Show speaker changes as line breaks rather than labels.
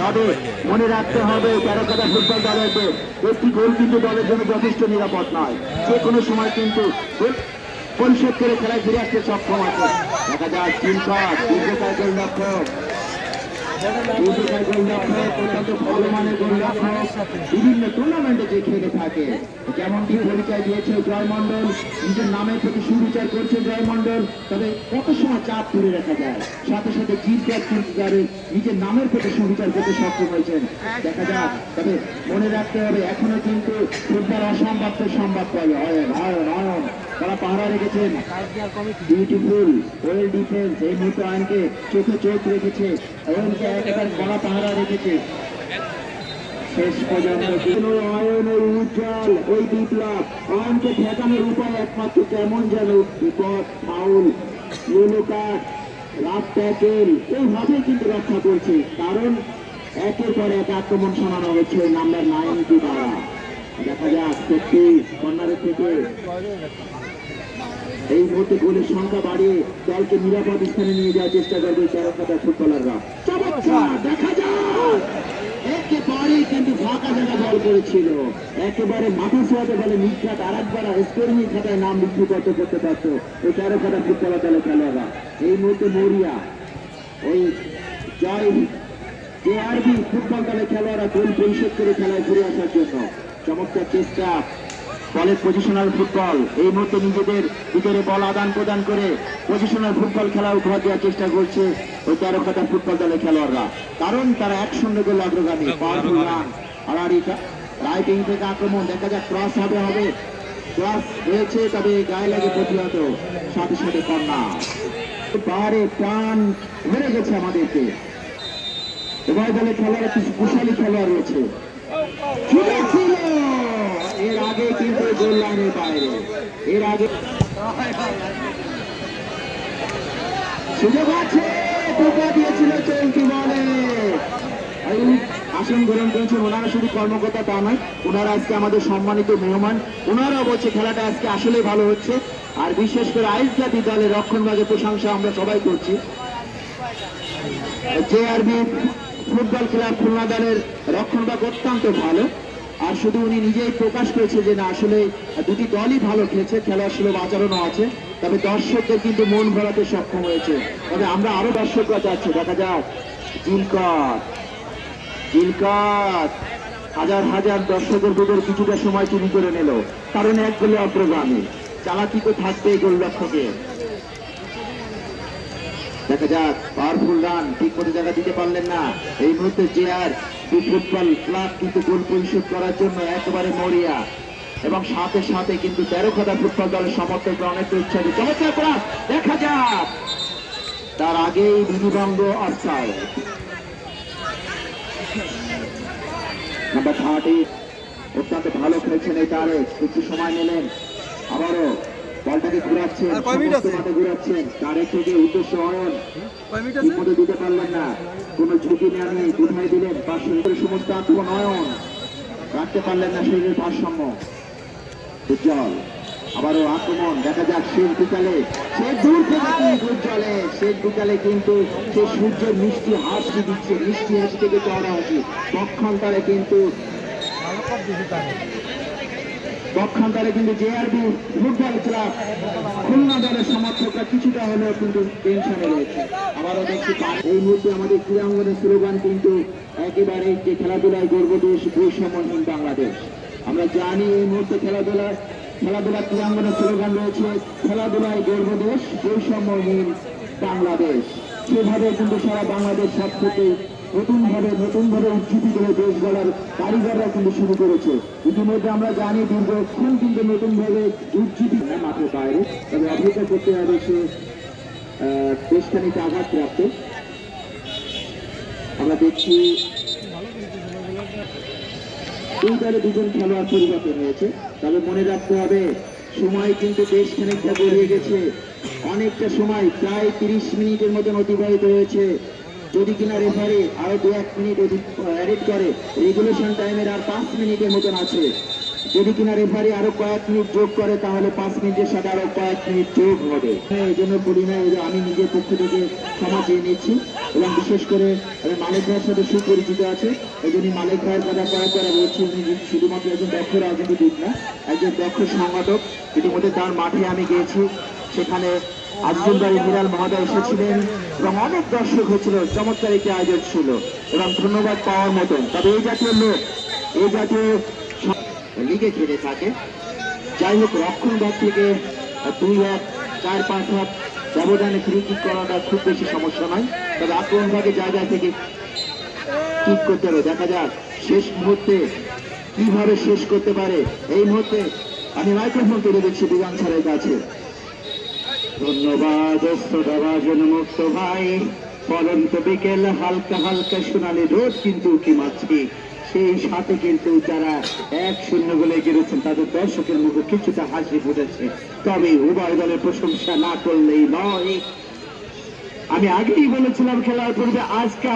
দলের মনে রাখতে হবে যথেষ্ট নিরাপদ নয়। যে কোনো সময় কিন্তু পরিশোধ করে খেলায় ফিরে আসতে সক্ষম আছে। দেখা যায় তিন গোলরক্ষক দীর্ঘকাল গোলরক্ষক অত্যন্ত ভালো মানের গোলরক্ষক নিজের নামের প্রতি সুবিচার কত সময় চাপ তুলে সাথে সাথে জিজ্ঞাস কিন্তু নিজের নামের প্রতি সুবিচার করতে সক্ষম হয়েছেন। দেখা যাক, তবে মনে রাখতে হবে, এখনও কিন্তু ফুটবল অসম্ভব তো সম্ভব অয়ন অয়ন অয়ন তারা পাহারা রেখেছেন। বিউটিফুল ওয়েল ডিফেন্স এই মুহূর্তে আইনকে চোখে চোখ রেখেছে একেবারে কড়া পাহারা রেখেছে। একমাত্র কিন্তু রক্ষা করছে। কারণ একের পর এক আক্রমণ শোনানো হচ্ছে নাম্বার নাইনটি দ্বারা। দেখা যাক সত্যি কর্নারের থেকে। এই মুহূর্তে গোলের সংখ্যা বাড়িয়ে দলকে নিরাপদ স্থানে নিয়ে যাওয়ার চেষ্টা করবে তেরোখাতা ফুটবলাররা। দেখা যাক। একেবারে কিন্তু ফাঁকা জায়গা দল করেছিল। একেবারে মাথা ছোঁয়াতে বলে নিখাত আর একবার স্কোরিং খাতায় নাম বিক্রি করতে পারতো ওই তেরো ফুটবলার দলের খেলোয়াড়রা। এই মুহূর্তে মরিয়া, ওই জয় জেআরবি ফুটবল দলের খেলোয়াড়রা গোল পরিশোধ করে খেলায় ফিরে আসার জন্য। চমৎকার চেষ্টা। বলের পজিশনাল ফুটবল এই মুহূর্তে নিজেদের ভিতরে বল আদান প্রদান করে পজিশনাল ফুটবল খেলা উপহার দেওয়ার চেষ্টা করছে ওই তেরো খাতা ফুটবল দলের খেলোয়াড়রা। কারণ তারা এক শূন্য গোল অগ্রগামী। পাওয়ারফুল রান আর রাইট উইং থেকে আক্রমণ। দেখা যাক ক্রস হবে হবে। ক্রস হয়েছে তবে গায়ে লাগে প্রতিহত। সাথে সাথে কন্যা। বারে প্রাণ মেরে গেছে আমাদেরকে। উভয় দলের খেলোয়াড় কিছু কুশালী খেলোয়াড় রয়েছে। এর আগে কিন্তু গোল লাইনের বাইরে। এর আগে সুযোগ আছে, টোকা দিয়েছিল চলতি বলে। আসন গ্রহণ করেছেন ওনারা, শুধু কর্মকর্তা তা নয়, ওনারা আজকে আমাদের সম্মানিত মেহমান। ওনারা বলছে, খেলাটা আজকে আসলে ভালো হচ্ছে। আর বিশেষ করে আইস জাতি দলের রক্ষণভাগের প্রশংসা আমরা সবাই করছি। জেআরবি ফুটবল ক্লাব খুলনা দলের রক্ষণভাগ অত্যন্ত ভালো। আর শুধু উনি নিজেই প্রকাশ করেছে যে না, আসলে দুটি দলই ভালো খেলেছে খেলার সুলভ আচরণও আছে, তবে দর্শকদের কিন্তু মন ভরাতে সক্ষম হয়েছে। তবে আমরা আরও দর্শকরা চাচ্ছি, দেখা যাক। জিলকট জিলকট হাজার হাজার দর্শকের ভিতর কিছুটা সময় চুরি করে নিল। কারণ এক গোলে অগ্রগামী। চালাকি তো থাকবে গোলরক্ষকে দেখা যাক। পাওয়ারফুল রান ঠিক মতো জায়গা দিতে পারলেন না। এই মুহূর্তে যে আর ফুটবল ক্লাব কিন্তু গোল পরিশোধ করার জন্য একেবারে মরিয়া। এবং সাথে সাথে কিন্তু তেরো খাতা ফুটবল দলের সমর্থকরা অনেক উৎসাহী চমৎকার করা দেখা যাক। তার আগেই বিধিভঙ্গ অফসাইড নাম্বার থার্টি অত্যন্ত ভালো খেলছেন এই তারেক। কিছু সময় নিলেন। বলটাকে ঘুরাচ্ছেন মাঠে ঘুরাচ্ছেন। তারেক থেকে উদ্দেশ্য অয়ন?
কয় মিনিট
ঠিক
আছে?
মতো দিতে পারলেন না। কোন ঝুঁকি নেওয়া নেই। কোথায় দিলেন? পাঁচশো করে সমস্ত আক্রমণ অয়ন। রাখতে পারলেন না শরীরের ভারসাম্য। উজ্জ্বল। আবারও আক্রমণ। দেখা যাক শেষ বিকালে। সে দূর থেকে কিন্তু উজ্জ্বলে? শেষ বিকালে কিন্তু সে সূর্যের মিষ্টি হাসি দিচ্ছে। মিষ্টি হাসি থেকে চড়া হাসি। পক্ষান্তরে কিন্তু পক্ষান্তরে কিন্তু জেআরবি ফুটবল ক্লাব খুলনা দলের সমর্থকরা কিছুটা হলেও কিন্তু টেনশনে রয়েছে। আবারও দেখছি এই মুহূর্তে আমাদের ক্রীড়াঙ্গনের স্লোগান কিন্তু একেবারে যে খেলাধুলায় গর্ব দেশ বৈষম্যহীন বাংলাদেশ। আমরা জানি এই মুহূর্তে খেলাধুলা খেলাধুলা ক্রীড়াঙ্গনের স্লোগান রয়েছে, খেলাধুলায় গর্ব দেশ বৈষম্যহীন বাংলাদেশ। সেভাবে কিন্তু সারা বাংলাদেশ সব থেকে নতুন ভাবে নতুন ভাবে উজ্জীবিত হয়ে দেশ গড়ার কারিগররা কিন্তু শুরু করেছে। ইতিমধ্যে আমরা জানি দীর্ঘক্ষণ কিন্তু নতুন ভাবে উজ্জীবিত মাঠের বাইরে। তবে অপেক্ষা করতে হবে সে আহ, বেশ খানিকটা আঘাতপ্রাপ্ত আমরা দেখছি দুই দলে দুজন খেলোয়াড় পরিবর্তন হয়েছে। তবে মনে রাখতে হবে সময় কিন্তু বেশ খানিকটা গড়িয়ে গেছে। অনেকটা সময় প্রায় তিরিশ মিনিটের মতন অতিবাহিত হয়েছে। যদি কিনা রেফারি আরও দু এক মিনিট অ্যাডিট করে রেগুলেশন টাইমের আর পাঁচ মিনিটের মতন আছে। যদি কিনা রেফারি আরও কয়েক মিনিট যোগ করে, তাহলে পাঁচ মিনিটের সাথে আরও কয়েক মিনিট যোগ হবে। এই জন্য যে আমি নিজের পক্ষ থেকে ক্ষমা চেয়ে নিচ্ছি এবং বিশেষ করে মালিক ভাইয়ের সাথে সুপরিচিত আছে। এই জন্য মালিক ভাইয়ের কথা করা করা বলছি, উনি শুধুমাত্র একজন দক্ষ রাজনীতিবিদ না, একজন দক্ষ সংগঠক। ইতিমধ্যে তার মাঠে আমি গিয়েছি। সেখানে বাড়ি মিরাল মহোদয় এসেছিলেন এবং অনেক দর্শক হয়েছিল, চমৎকার একটি আয়োজন ছিল এবং ধন্যবাদ পাওয়ার মতন। তবে এই জাতীয় লোক, এই জাতীয় লিগে খেলে থাকে। যাই হোক রক্ষণ ভাগ থেকে দুই হাত, চার, পাঁচ হাত ব্যবধানে ফ্রি কিক করাটা খুব বেশি সমস্যা নয়। তবে আক্রমণ ভাগে জায়গা থেকে ঠিক করতে হবে। দেখা যাক শেষ মুহূর্তে কীভাবে শেষ করতে পারে। এই মুহূর্তে আমি মাইক্রোফোন তুলে দিচ্ছি, বিধান স্যারের কাছে। ধন্যবাদ শ্রোতাভাজন মুক্ত ভাই। পরন্ত বিকেল, হালকা হালকা সোনালি রোদ কিন্তু কি মাছি সেই সাথে কিন্তু যারা এক শূন্য বলে গেড়েছেন তাদের দর্শকের মুখে কিছুটা হাসি ফুটেছে। তবে উভয় দলের প্রশংসা না করলেই নয়। আমি আগেই বলেছিলাম, খেলার পূর্বে আজকে